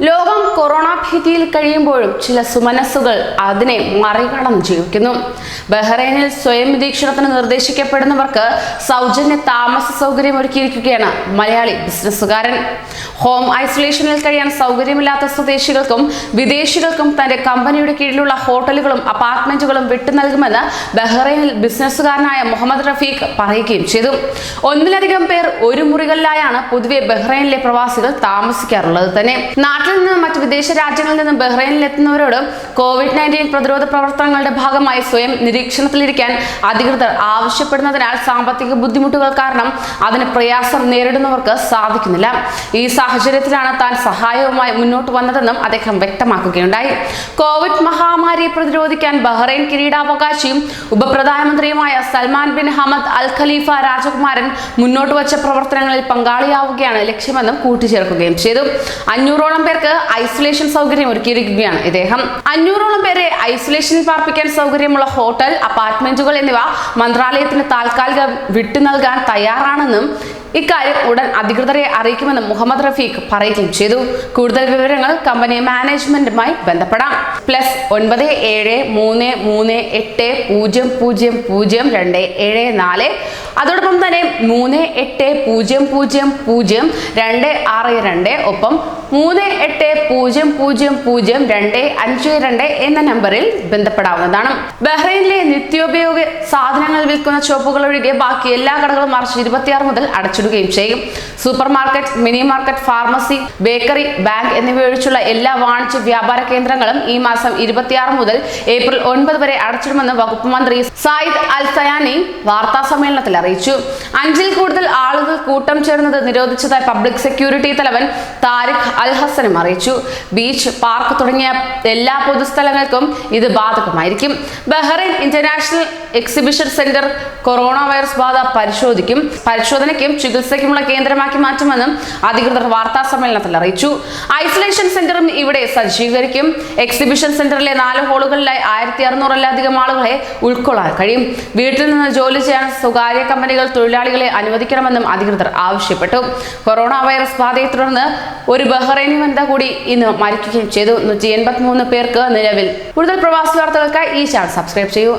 ലോകം കൊറോണ ഭീതിയിൽ കഴിയുമ്പോഴും ചില സുമനസ്സുകൾ അതിനെ മറികടന്ന് ജീവിക്കുന്നു. ബഹ്റൈനിൽ സ്വയം നിരീക്ഷണത്തിന് നിർദ്ദേശിക്കപ്പെടുന്നവർക്ക് സൗജന്യ താമസ സൗകര്യം ഒരുക്കിയിരിക്കുകയാണ് മലയാളി ബിസിനസ്സുകാരൻ. ഹോം ഐസൊലേഷനിൽ കഴിയാൻ സൗകര്യമില്ലാത്ത സ്വദേശികൾക്കും വിദേശികൾക്കും തന്റെ കമ്പനിയുടെ കീഴിലുള്ള ഹോട്ടലുകളും അപ്പാർട്ട്മെന്റുകളും വിട്ടു നൽകുമെന്ന് ബഹ്റൈനിൽ ബിസിനസ്സുകാരനായ മുഹമ്മദ് റഫീഖ് പറയുകയും ചെയ്തു. ഒന്നിലധികം പേർ ഒരു മുറികളിലായാണ് പൊതുവെ ബഹ്റൈനിലെ പ്രവാസികൾ താമസിക്കാറുള്ളത് തന്നെ. നാട്ടിൽ നിന്നും മറ്റ് വിദേശ രാജ്യങ്ങളിൽ നിന്നും ബഹ്റൈനിൽ എത്തുന്നവരോടും കോവിഡ് നയന്റീൻ പ്രതിരോധ പ്രവർത്തനങ്ങളുടെ ഭാഗമായി സ്വയം നിരീക്ഷണത്തിലിരിക്കാൻ അധികൃതർ ആവശ്യപ്പെടുന്നതിനാൽ സാമ്പത്തിക ബുദ്ധിമുട്ടുകൾ കാരണം അതിന് പ്രയാസം നേരിടുന്നവർക്ക് സാധിക്കുന്നില്ല. ഈ സാഹചര്യത്തിലാണ് താൻ സഹായവുമായി മുന്നോട്ട് വന്നതെന്നും അദ്ദേഹം വ്യക്തമാക്കുകയുണ്ടായി. കോവിഡ് മഹാമാരിയെ പ്രതിരോധിക്കാൻ ബഹ്റൈൻ കിരീടാവകാശിയും ഉപപ്രധാനമന്ത്രിയുമായ Salman bin Hamad Al Khalifa രാജകുമാരൻ മുന്നോട്ട് വച്ച പ്രവർത്തനങ്ങളിൽ പങ്കാളിയാവുകയാണ് ലക്ഷ്യമെന്നും കൂട്ടിച്ചേർക്കുകയും ചെയ്തു. അഞ്ഞൂറോളം പേർക്ക് ഐസൊലേഷൻ സൗകര്യം ഒരുക്കിയിരിക്കുകയാണ് ഇദ്ദേഹം. അഞ്ഞൂറോളം പേരെ ഐസൊലേഷനിൽ പാർപ്പിക്കാൻ സൗകര്യമുള്ള ഹോട്ടൽ അപ്പാർട്ട്മെന്റുകൾ എന്നിവ മന്ത്രാലയത്തിന് താൽക്കാലിക വിട്ടു നൽകാൻ തയ്യാറാണെന്നും ഇക്കാര്യം ഉടൻ അധികൃതരെ അറിയിക്കുമെന്ന് മുഹമ്മദ് റഫീഖ് പറയുകയും ചെയ്തു. കൂടുതൽ വിവരങ്ങൾ കമ്പനി മാനേജ്മെന്റുമായി ബന്ധപ്പെടാം. പ്ലസ് ഒൻപത് ഏഴ് മൂന്ന് മൂന്ന് എട്ട് പൂജ്യം പൂജ്യം പൂജ്യം രണ്ട് ഏഴ് നാല്. അതോടൊപ്പം തന്നെ മൂന്ന് എട്ട് പൂജ്യം പൂജ്യം പൂജ്യം രണ്ട് ആറ് രണ്ട്. ഒപ്പം മൂന്ന് എട്ട് പൂജ്യം പൂജ്യം പൂജ്യം രണ്ട് അഞ്ച് രണ്ട് എന്ന നമ്പറിൽ ബന്ധപ്പെടാവുന്നതാണ്. ബഹ്റൈനിലെ നിത്യോപയോഗ സാധനങ്ങൾ വിൽക്കുന്ന ഷോപ്പുകൾ ഒഴികെ ബാക്കി എല്ലാ കടകളും മാർച്ച് ഇരുപത്തിയാറ് മുതൽ അടച്ചിടുകയും ചെയ്യും. Supermarket mini market pharmacy bakery bank എന്നിവ ഒഴിച്ചുള്ള എല്ലാ വാണിജ്യ വ്യാപാര കേന്ദ്രങ്ങളും ഈ മാസം ഇരുപത്തിയാറ് മുതൽ ഏപ്രിൽ ഒൻപത് വരെ അടച്ചിടുമെന്ന് വകുപ്പ് മന്ത്രി സായിദ് അൽ സയാനി വാർത്താ സമ്മേളനത്തിൽ അറിയിച്ചു. അഞ്ചിൽ കൂടുതൽ ആളുകൾ കൂട്ടം ചേർന്നത് നിരോധിച്ചതായി പബ്ലിക് സെക്യൂരിറ്റി തലവൻ താരിഖ് അൽ ഹസനും അറിയിച്ചു. ബീച്ച് പാർക്ക് തുടങ്ങിയ എല്ലാ പൊതുസ്ഥലങ്ങൾക്കും ഇത് ബാധകമായിരിക്കും. Bahrain International Exhibition Centre corona virus ബാധ പരിശോധിക്കും. പരിശോധനയ്ക്കും ചികിത്സയ്ക്കുമുള്ള കേന്ദ്രമാക്കി മാറ്റുമെന്നും അധികൃതർ വാർത്താ സമ്മേളനത്തിൽ അറിയിച്ചു. ഐസൊലേഷൻ സെന്ററും ഇവിടെ സജ്ജീകരിക്കും. എക്സിബിഷൻ സെന്ററിലെ നാല് ഹാളുകളിലായി ആയിരത്തി അറുന്നൂറിലധികം ആളുകളെ ഉൾക്കൊള്ളാൻ കഴിയും. വീട്ടിൽ നിന്ന് ജോലി ചെയ്യാൻ സ്വകാര്യ കമ്പനികൾ തൊഴിലാളികളെ അനുവദിക്കണമെന്നും അധികൃതർ ആവശ്യപ്പെട്ടു. കൊറോണ വൈറസ് ബാധയെ തുടർന്ന് ഒരു ബഹ്റൈനി വനിത കൂടി ഇന്ന് മരിക്കുകയും ചെയ്തു. നൂറ്റി എൺപത്തി മൂന്ന് പേർക്ക് നിലവിൽ. കൂടുതൽ പ്രവാസി വാർത്തകൾക്കായി ഈ ചാനൽ സബ്സ്ക്രൈബ് ചെയ്യൂ.